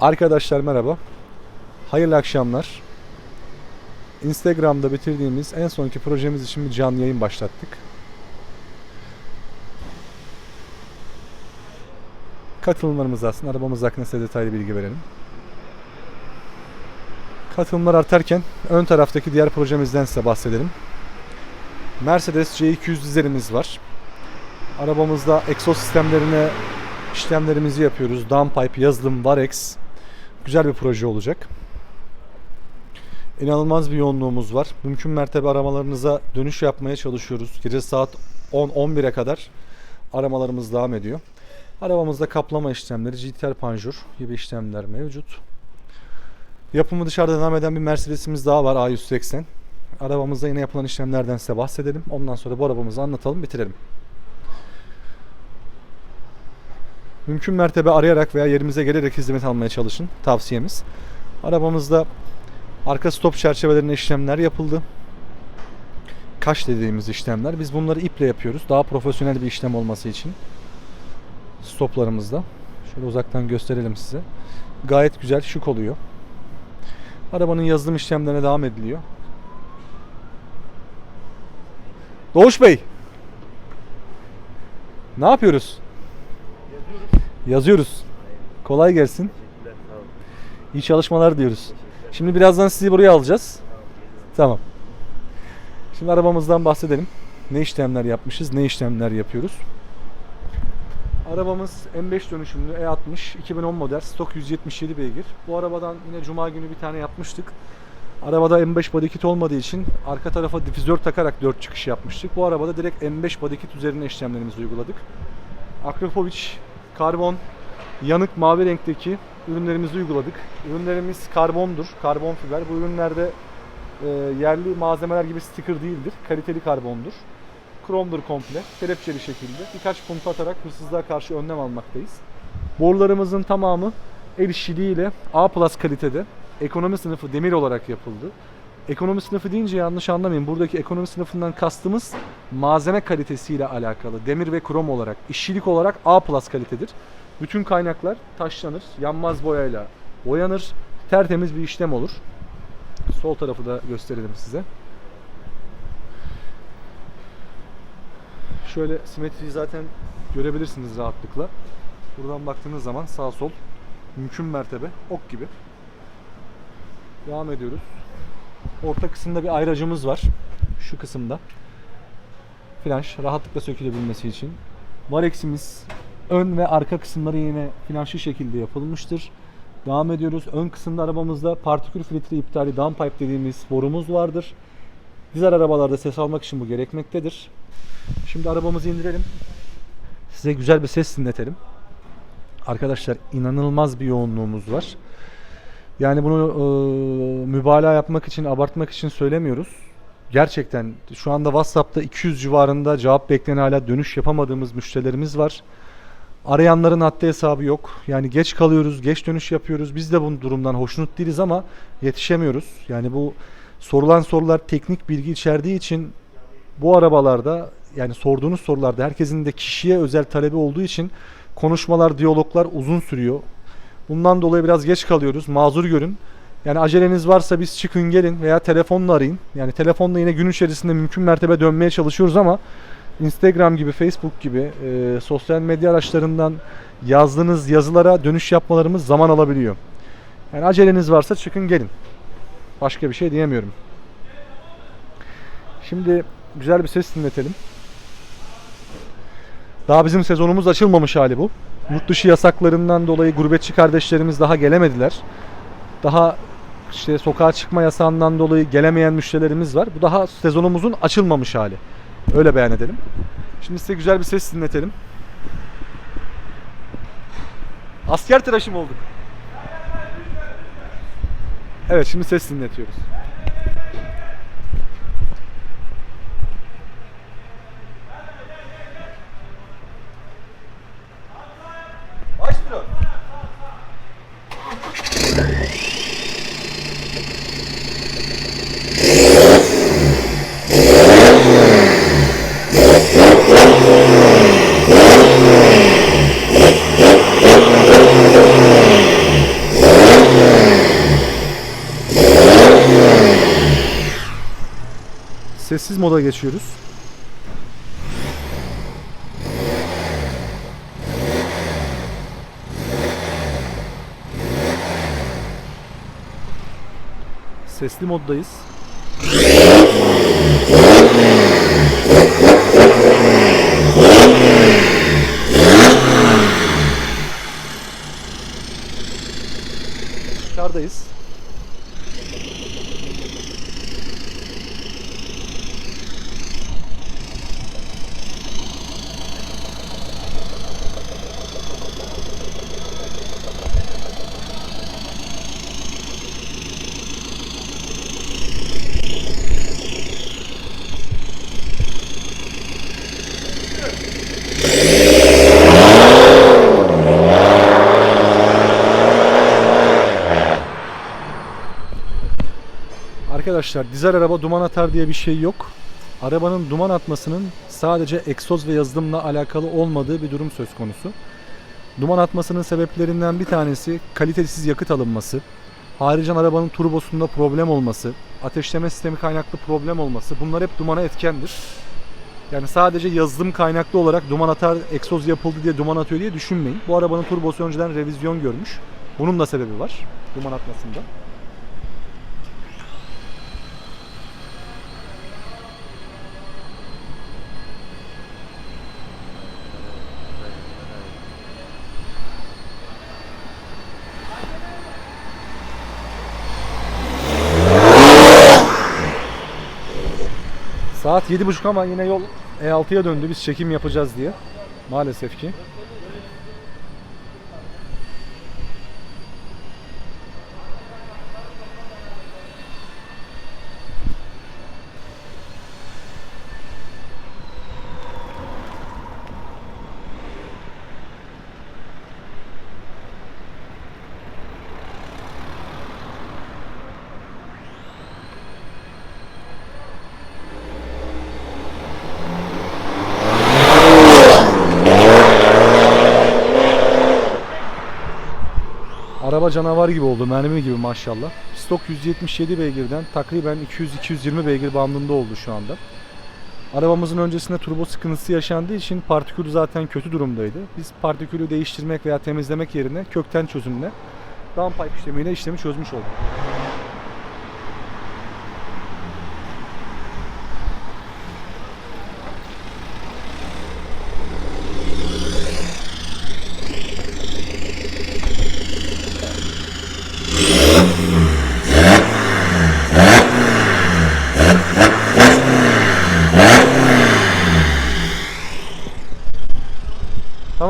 Arkadaşlar merhaba. Hayırlı akşamlar. Instagram'da bitirdiğimiz en sonki projemiz için bir canlı yayın başlattık. Katılımlarımız aslında arabamız hakkında size detaylı bilgi verelim. Katılımlar artarken ön taraftaki diğer projemizden size bahsedelim. Mercedes C200 dizelimiz var. Arabamızda egzoz sistemlerine işlemlerimizi yapıyoruz. Downpipe, yazılım, Varex. Güzel bir proje olacak. İnanılmaz bir yoğunluğumuz var. Mümkün mertebe aramalarınıza dönüş yapmaya çalışıyoruz. Gece saat 10-11'e kadar aramalarımız devam ediyor. Arabamızda kaplama işlemleri, GTR panjur gibi işlemler mevcut. Yapımı dışarıda devam eden bir Mercedes'imiz daha var A180. Arabamızda yine yapılan işlemlerden size bahsedelim. Ondan sonra bu arabamızı anlatalım, bitirelim. Mümkün mertebe arayarak veya yerimize gelerek hizmet almaya çalışın. Tavsiyemiz. Arabamızda arka stop çerçevelerine işlemler yapıldı. Kaş dediğimiz işlemler. Biz bunları iple yapıyoruz. Daha profesyonel bir işlem olması için. Stoplarımızda. Şöyle uzaktan gösterelim size. Gayet güzel, şık oluyor. Arabanın yazılım işlemlerine devam ediliyor. Doğuş Bey. Ne yapıyoruz? Yazıyoruz. Kolay gelsin. İyi çalışmalar diyoruz. Şimdi birazdan sizi buraya alacağız. Tamam. Şimdi arabamızdan bahsedelim. Ne işlemler yapmışız, ne işlemler yapıyoruz. Arabamız M5 dönüşümlü E60 2010 model stok 177 beygir. Bu arabadan yine cuma günü bir tane yapmıştık. Arabada M5 body kit olmadığı için arka tarafa difüzör takarak 4 çıkış yapmıştık. Bu arabada direkt M5 body kit üzerine işlemlerimizi uyguladık. Akrapovic karbon yanık mavi renkteki ürünlerimizi uyguladık. Ürünlerimiz karbondur, karbon fiber. Bu ürünlerde e, yerli malzemeler gibi sticker değildir. Kaliteli karbondur. Kromdur komple. Kelepçeli şekilde. Birkaç punta atarak hırsızlığa karşı önlem almaktayız. Borularımızın tamamı el işçiliğiyle A plus kalitede ekonomi sınıfı demir olarak yapıldı. Ekonomi sınıfı deyince yanlış anlamayın. Buradaki ekonomi sınıfından kastımız malzeme kalitesiyle alakalı. Demir ve krom olarak, işçilik olarak A plus kalitedir. Bütün kaynaklar taşlanır, yanmaz boyayla boyanır. Tertemiz bir işlem olur. Sol tarafı da gösterelim size. Şöyle simetriyi zaten görebilirsiniz rahatlıkla. Buradan baktığınız zaman sağ sol mümkün mertebe ok gibi. Devam ediyoruz. Orta kısımda bir ayracımız var. Şu kısımda. Flanş rahatlıkla sökülebilmesi için. Varex'imiz ön ve arka kısımları yine flanşlı şekilde yapılmıştır. Devam ediyoruz. Ön kısımda arabamızda partikül filtre iptali downpipe dediğimiz borumuz vardır. Diğer arabalarda ses almak için bu gerekmektedir. Şimdi arabamızı indirelim. Size güzel bir ses dinletelim. Arkadaşlar inanılmaz bir yoğunluğumuz var. Yani bunu e, mübalağa yapmak için, abartmak için söylemiyoruz. Gerçekten şu anda WhatsApp'ta 200 civarında cevap bekleyen hala dönüş yapamadığımız müşterilerimiz var. Arayanların haddi hesabı yok. Yani geç kalıyoruz, geç dönüş yapıyoruz. Biz de bu durumdan hoşnut değiliz ama yetişemiyoruz. Yani bu sorulan sorular teknik bilgi içerdiği için bu arabalarda yani sorduğunuz sorularda herkesin de kişiye özel talebi olduğu için konuşmalar, diyaloglar uzun sürüyor. Bundan dolayı biraz geç kalıyoruz. Mazur görün. Yani aceleniz varsa biz çıkın gelin veya telefonla arayın. Yani telefonla yine gün içerisinde mümkün mertebe dönmeye çalışıyoruz ama Instagram gibi, Facebook gibi e, sosyal medya araçlarından yazdığınız yazılara dönüş yapmalarımız zaman alabiliyor. Yani aceleniz varsa çıkın gelin. Başka bir şey diyemiyorum. Şimdi güzel bir ses dinletelim. Daha bizim sezonumuz açılmamış hali bu. Yurt dışı yasaklarından dolayı gurbetçi kardeşlerimiz daha gelemediler. Daha işte sokağa çıkma yasağından dolayı gelemeyen müşterilerimiz var. Bu daha sezonumuzun açılmamış hali. Öyle beyan edelim. Şimdi size güzel bir ses dinletelim. Asker tıraşı mı olduk? Evet şimdi ses dinletiyoruz. Sessiz moda geçiyoruz. Sesli moddayız. Arkadaşlar dizel araba duman atar diye bir şey yok. Arabanın duman atmasının sadece egzoz ve yazılımla alakalı olmadığı bir durum söz konusu. Duman atmasının sebeplerinden bir tanesi kalitesiz yakıt alınması, haricen arabanın turbosunda problem olması, ateşleme sistemi kaynaklı problem olması bunlar hep dumana etkendir. Yani sadece yazılım kaynaklı olarak duman atar, egzoz yapıldı diye duman atıyor diye düşünmeyin. Bu arabanın turbosu önceden revizyon görmüş. Bunun da sebebi var duman atmasında. Saat 7.30 ama yine yol E6'ya döndü. Biz çekim yapacağız diye. Maalesef ki. Canavar gibi oldu, mermi gibi maşallah. Stok 177 beygirden takriben 200-220 beygir bandında oldu şu anda. Arabamızın öncesinde turbo sıkıntısı yaşandığı için partikül zaten kötü durumdaydı. Biz partikülü değiştirmek veya temizlemek yerine kökten çözümle downpipe işlemiyle işlemi çözmüş olduk.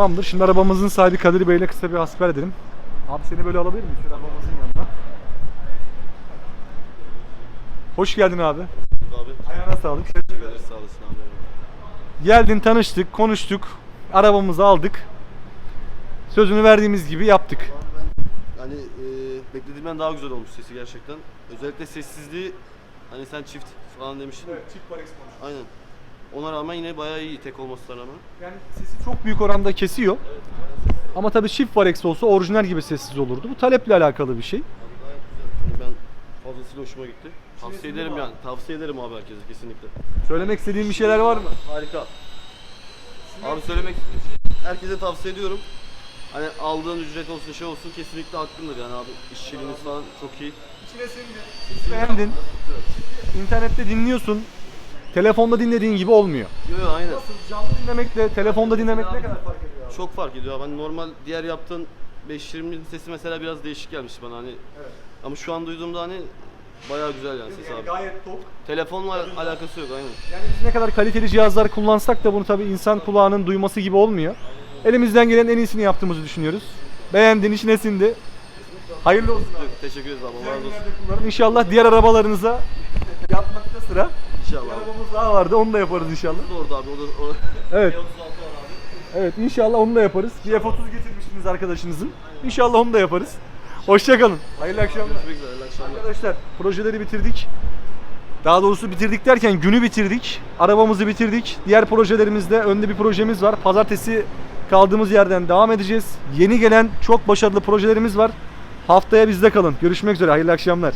Tamamdır. Şimdi arabamızın sahibi Kadir Bey ile kısa bir hasbel edelim. Abi seni böyle alabilir miyim? Şöyle arabamızın yanına. Hoş geldin abi. Abi. Ayağına sağlık. Teşekkür ederiz sağ olasın abi. Geldin, tanıştık, konuştuk. Arabamızı aldık. Sözünü verdiğimiz gibi yaptık. Hani e, beklediğimden daha güzel olmuş sesi gerçekten. Özellikle sessizliği hani sen çift falan demiştin. çift Varex konuştuk. Aynen. Ona rağmen yine bayağı iyi tek olmasına rağmen. Yani sesi çok büyük oranda kesiyor. Ama tabii çift Varex olsa orijinal gibi sessiz olurdu. Bu taleple alakalı bir şey. Gayet güzel. Yani ben fazlasıyla hoşuma gitti. Tavsiye ederim yani. Tavsiye ederim abi herkese kesinlikle. Söylemek istediğin bir şeyler var mı? Harika. Abi söylemek herkese tavsiye ediyorum. Hani aldığın ücret olsun şey olsun kesinlikle hakkındır yani abi. İşçiliğiniz falan çok iyi. Beğendin. İnternette dinliyorsun. Telefonda dinlediğin gibi olmuyor. Yo yo aynen. Canlı dinlemekle telefonda dinlemek ne kadar fark ediyor abi? Çok fark ediyor. Ben normal diğer yaptığın 5-20'nin sesi mesela biraz değişik gelmişti bana hani. Ama şu an duyduğumda hani bayağı güzel yani ses abi. Gayet top. Telefonla al- alakası yok aynen. Yani biz ne kadar kaliteli cihazlar kullansak da bunu tabii insan kulağının duyması gibi olmuyor. Elimizden gelen en iyisini yaptığımızı düşünüyoruz. Beğendin, içine sindi. Hayırlı olsun abi. Teşekkür ederiz abi. Allah razı olsun. Kullanın. İnşallah diğer arabalarınıza yapmakta sıra. İnşallah. Bir arabamız daha vardı, onu da yaparız inşallah. Orada abi. O da o... Evet. 36 var abi. Evet inşallah onu da yaparız. Bir F30 getirmişsiniz arkadaşınızın. İnşallah onu da yaparız. Hoşçakalın. Hayırlı akşamlar. Görüşmek üzere. iyi akşamlar. Arkadaşlar projeleri bitirdik. Daha doğrusu bitirdik derken günü bitirdik. Arabamızı bitirdik. Diğer projelerimizde önde bir projemiz var. Pazartesi kaldığımız yerden devam edeceğiz. Yeni gelen çok başarılı projelerimiz var. Haftaya bizde kalın. Görüşmek üzere. Hayırlı akşamlar.